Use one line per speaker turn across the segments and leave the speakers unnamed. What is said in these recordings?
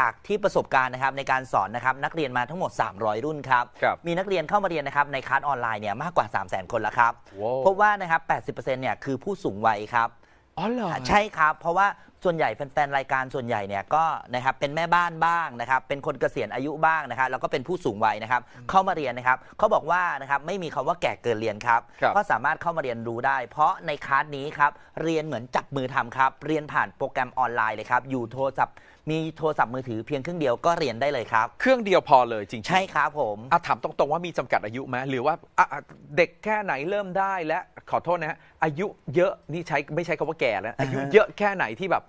จากที่ประสบการณ์นะครับในการสอนนะครับนักเรียนมาทั้งหมด 300 รุ่นครับ
ครับ
มีนักเรียนเข้ามาเรียนนะครับในคลาสออนไลน์เนี่ยมากกว่า 3 0 0 0 0 0 คนแล้วครับ
ว้าว
พบว่านะครับ 80%เนี่ยคือผู้สูงวัยครับ
อ๋อเหรอ
ใช่ครับ เพราะว่า ส่วนใหญ่แฟนๆรายการส่วนใหญ่เนี่ยก็นะครับเป็นแม่บ้านบ้างนะครับเป็นคนเกษียณอายุบ้างนะครับแล้วก็เป็นผู้สูงวัยนะครับเข้ามาเรียนนะครับเขาบอกว่านะครับไม่มีคำว่าแก่เกินเรียนครับ
ครับ
ก็สามารถเข้ามาเรียนรู้ได้ เพราะในคลาสนี้ครับเรียนเหมือนจับมือทำครับเรียนผ่านโปรแกรมออนไลน์เลยครับอยู่โทรศัพท์มีโทรศัพท์มือถือเพียงเครื่องเดียวก็เรียนได้เลยครับ
เครื่องเดียวพอเลยจริงๆ
ใช่ครับผม
อะถามตรงๆว่ามีจำกัดอายุไหมหรือว่าอะอะเด็กแค่ไหนเริ่มได้และขอโทษนะฮะอายุเยอะนี่ใช้ไม่ใช้คำว่าแก่แล้วอายุเยอะแค่ไหนที่แบบ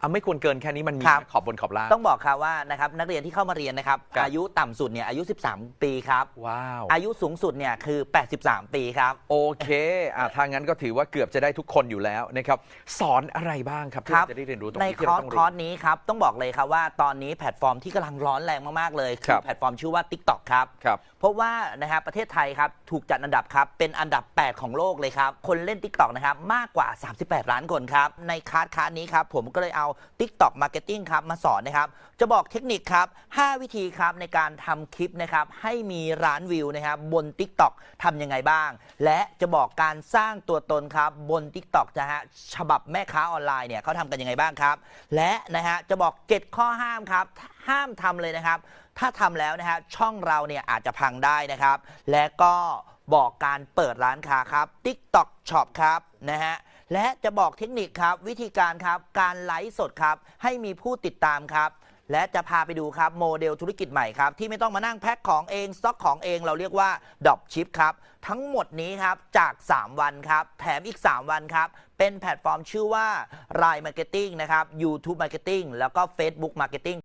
อะไม่ควรเกินแค่นี้มันมี
ครับ
ไหมขอบบนขอบล่าง
ต้องบอกครับว่านะครับนักเรียนที่เข้ามาเรียนนะครับ
ครับ
อายุต่ำสุดเนี่ยอายุ 13 ปีครับ
ว้าว
อายุสูงสุดเนี่ยคือ 83 ปีครับ
โอเคอะถ้างั้นก็ถือว่าเกือบจะได้ทุกคนอยู่แล้วนะครับ สอนอะไรบ้างครับที่
ครับ
เราจะได้เรียนรู้ตรง
ใน
นี้
ค
ที่
อ
เรา
ร์ส
ต้อง
ค
รู้
อร์สนี้ครับ ต้องบอกเลยครับว่าตอนนี้แพลตฟอร์มที่กำลังร้อนแรงมาก ๆ เลย
ครับ
แพลตฟอร์มชื่อว่า TikTok ครับ
ครับ
เพราะว่านะครับประเทศไทยครับถูกจัดอันดับครับเป็นอันดับ 8 ของโลกเลยครับ คนเล่น TikTok นะครับมากกว่า 38 ล้านคนครับ ในคลาสคลาสนี้ครับผมก็เลยเอา TikTok Marketing ครับมาสอนนะครับ จะบอกเทคนิคครับ 5 วิธีครับในการทำคลิปนะครับ ให้มีร้านวิวนะครับบน TikTok ทำยังไงบ้าง และจะบอกการสร้างตัวตนครับบน TikTok นะฮะฉบับแม่ค้าออนไลน์เนี่ยเขาทำกันยังไงบ้างครับ และนะฮะจะบอกเจ็ดข้อห้ามครับห้ามทำเลยนะครับ ถ้าทำแล้วนะฮะช่องเราเนี่ยอาจจะพังได้นะครับ และก็บอกการเปิดร้านค้าครับ TikTok Shop ครับนะฮะ และจะบอกเทคนิคครับ วิธีการครับการไลฟ์สดครับ ให้มีผู้ติดตามครับ และจะพาไปดูครับโมเดลธุรกิจใหม่ครับ ที่ไม่ต้องมานั่งแพ็คของเอง สต็อกของเองเราเรียกว่าดรอปชิปครับ ทั้งหมดนี้ครับจาก 3 วันครับ แถมอีก 3 วันครับ เป็นแพลตฟอร์มชื่อว่า Line Marketing นะครับ YouTube Marketing แล้วก็ Facebook Marketing